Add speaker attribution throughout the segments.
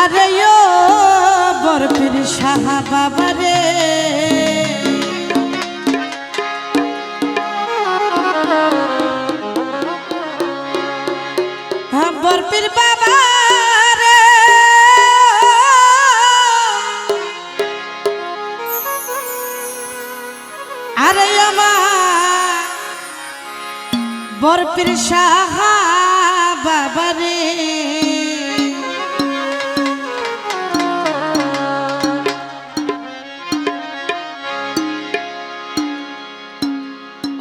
Speaker 1: আরে ও বরফির সাহা বাবা রে বরফির আরে বরফির সাহা বাবা রে।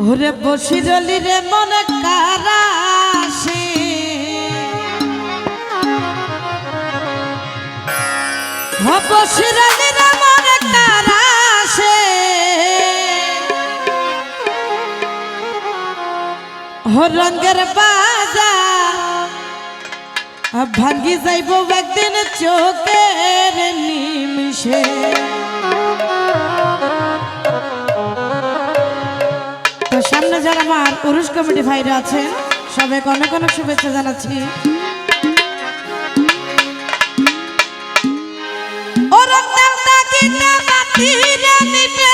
Speaker 1: ওরে বসিরলি রে মনে কারাসে বসিরলি ও রঙের বাজার ভাঙ্গি যাইব একদিন চোখের নিমিশে তো সামনে যারা আমার পুরুষ কমিটি ভাইরা আছেন, সবাইকে অনেক অনেক শুভেচ্ছা জানাচ্ছি। ও রক্তাল তাকিতে বাতিরে নিবে